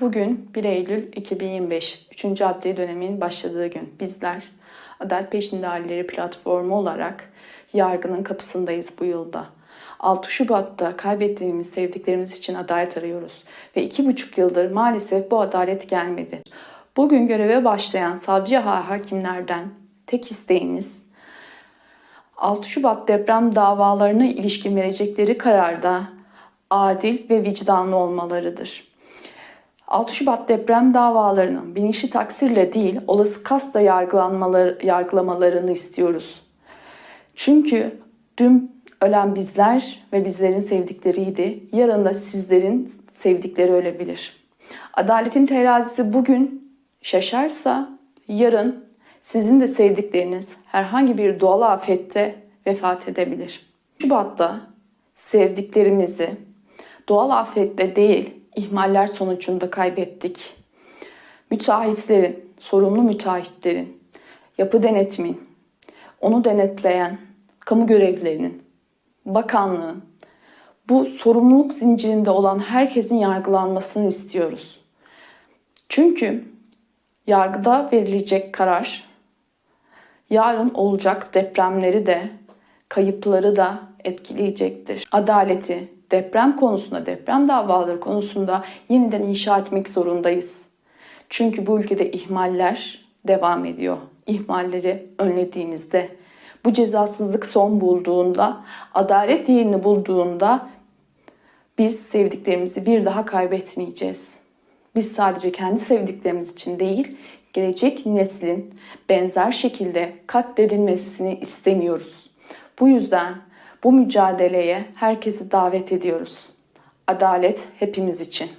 Bugün 1 Eylül 2025, 3. adli dönemin başladığı gün. Bizler Adalet Peşinde Aileleri platformu olarak yargının kapısındayız bu yılda. 6 Şubat'ta kaybettiğimiz sevdiklerimiz için adalet arıyoruz. Ve iki buçuk yıldır maalesef bu adalet gelmedi. Bugün göreve başlayan savcı ha- hakimlerden tek isteğimiz 6 Şubat deprem davalarına ilişkin verecekleri kararda adil ve vicdanlı olmalarıdır. 6 Şubat deprem davalarının bilinçli taksirle değil, olası kasla yargılanmaları, yargılamalarını istiyoruz. Çünkü dün ölen bizler ve bizlerin sevdikleriydi. Yarın da sizlerin sevdikleri ölebilir. Adaletin terazisi bugün şaşarsa yarın sizin de sevdikleriniz herhangi bir doğal afette vefat edebilir. Şubat'ta sevdiklerimizi doğal afette değil, ihmaller sonucunda kaybettik. Müteahhitlerin, sorumlu müteahhitlerin, yapı denetimin, onu denetleyen kamu görevlilerinin, bakanlığın, bu sorumluluk zincirinde olan herkesin yargılanmasını istiyoruz. Çünkü yargıda verilecek karar yarın olacak depremleri de kayıpları da etkileyecektir. Adaleti deprem konusunda, deprem davaları konusunda yeniden inşa etmek zorundayız. Çünkü bu ülkede ihmaller devam ediyor. İhmalleri önlediğimizde, bu cezasızlık son bulduğunda, adalet yerini bulduğunda biz sevdiklerimizi bir daha kaybetmeyeceğiz. Biz sadece kendi sevdiklerimiz için değil, gelecek neslin benzer şekilde katledilmesini istemiyoruz. Bu yüzden bu mücadeleye herkesi davet ediyoruz. Adalet hepimiz için.